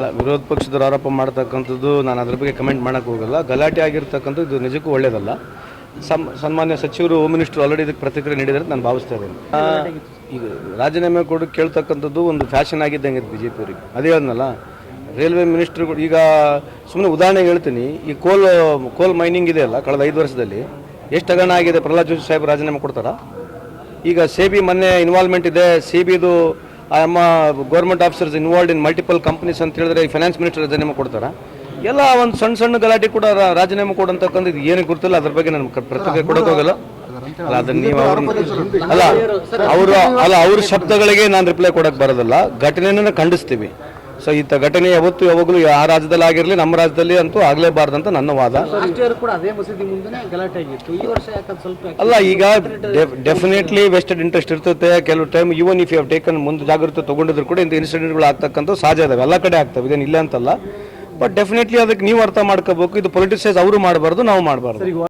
ಅಲ್ಲ, ವಿರೋಧ ಪಕ್ಷದವ್ರು ಆರೋಪ ಮಾಡ್ತಕ್ಕಂಥದ್ದು ನಾನು ಅದ್ರ ಬಗ್ಗೆ ಕಮೆಂಟ್ ಮಾಡಕ್ಕೆ ಹೋಗಲ್ಲ. ಗಲಾಟೆ ಆಗಿರ್ತಕ್ಕಂಥದ್ದು ಇದು ನಿಜಕ್ಕೂ ಒಳ್ಳೆಯದಲ್ಲ ಸಮ್, ಸನ್ಮಾನ್ಯ ಸಚಿವರು ಹೋಮ್ ಮಿನಿಸ್ಟರ್ ಆಲ್ರೆಡಿ ಇದಕ್ಕೆ ಪ್ರತಿಕ್ರಿಯೆ ನೀಡಿದ್ದಾರೆ ಅಂತ ನಾನು ಭಾವಿಸ್ತಾ ಇದ್ದೇನೆ. ಈಗ ರಾಜೀನಾಮೆ ಕೊಡು, ಕೇಳ್ತಕ್ಕಂಥದ್ದು ಒಂದು ಫ್ಯಾಷನ್ ಆಗಿದ್ದಂಗೆ ಬಿ ಜೆ ಪಿಯವರಿಗೆ ಅದೇ ಅದನ್ನಲ್ಲ ರೈಲ್ವೆ ಮಿನಿಸ್ಟ್ರುಗಳು ಈಗ ಸುಮ್ಮನೆ ಉದಾಹರಣೆಗೆ ಹೇಳ್ತೀನಿ. ಈ ಕೋಲ್ ಕೋಲ್ ಮೈನಿಂಗ್ ಇದೆ ಅಲ್ಲ, ಕಳೆದ ಐದು ವರ್ಷದಲ್ಲಿ. ಎಷ್ಟು ಹಗರಣ ಆಗಿದೆ? ಪ್ರಹ್ಲಾದ್ ಜೋಶಿ ಸಾಹೇಬ್ ರಾಜೀನಾಮೆ ಕೊಡ್ತಾರಾ? ಈಗ ಸಿ ಬಿ ಮೊನ್ನೆ ಇನ್ವಾಲ್ವ್ಮೆಂಟ್ ಇದೆ. ಸಿ ಬಿದು am government officers involved in multiple companies ಅಂತ ಹೇಳಿದ್ರೆ ಈ ಫೈನಾನ್ಸ್ ಮಿನಿಸ್ಟರ್ ರಾಜೀನಾಮೆ ಕೊಡ್ತಾರೆ? ಎಲ್ಲ ಒಂದು ಸಣ್ಣ ಸಣ್ಣ ಗಲಾಟೆ ಕೂಡ ರಾಜೀನಾಮೆ ಕೊಡಂತಕ್ಕಂಥ ಇದು ಏನು ಗೊತ್ತಿಲ್ಲ ಅದ್ರ ಬಗ್ಗೆ ನಾನು ಪ್ರತಿಕ್ರಿಯೆ ಕೊಡಕ್ಕೆ ಹೋಗಲ್ಲ. ಅಲ್ಲ ಅದನ್ನ ನೀವು ಅಲ್ಲ ಅವರು ಅಲ್ಲ ಅವ್ರ ಶಬ್ದಗಳಿಗೆ ನಾನು ರಿಪ್ಲೈ ಕೊಡಕ್ಕೆ ಬರೋದಲ್ಲ. ಘಟನೆಯನ್ನು ಖಂಡಿಸ್ತೀವಿ. ಸೊ ಇಂಥ ಘಟನೆ ಯಾವತ್ತು ಯಾವಾಗಲೂ ಆ ರಾಜ್ಯದಲ್ಲಿ ಆಗಿರಲಿ ನಮ್ಮ ರಾಜ್ಯದಲ್ಲಿ ಅಂತೂ ಅಂತ ನನ್ನ ವಾದ. ಅಲ್ಲ ಈಗ ಡೆಫಿನೆಟ್ಲಿ ವೆಸ್ಟೆಡ್ ಇಂಟ್ರೆಸ್ಟ್ ಇರ್ತದೆ. ಕೆಲವು time even if you taken ಮುಂದೆ ಜಾಗೃತಿ ತಗೊಂಡಿದ್ರು ಕೂಡ ಇಂಥ ಇನ್ಸಿಡೆಂಟ್ಗಳು ಆಗ್ತಕ್ಕಂಥ ಸಹಜ ಇದಾವೆ ಎಲ್ಲ ಕಡೆ ಆಗ್ತವೆ ಇದೇನು ಇಲ್ಲ ಅಂತಲ್ಲ. ಬಟ್ ಡೆಫಿನೆಟ್ಲಿ ಅದಕ್ಕೆ ನೀವು ಅರ್ಥ ಮಾಡ್ಕೋಬೇಕು. ಇದು ಪೊಲಿಟಿಸೈಸ್ ಅವರು ಮಾಡಬಾರ್ದು ನಾವು ಮಾಡಬಾರ್ದು.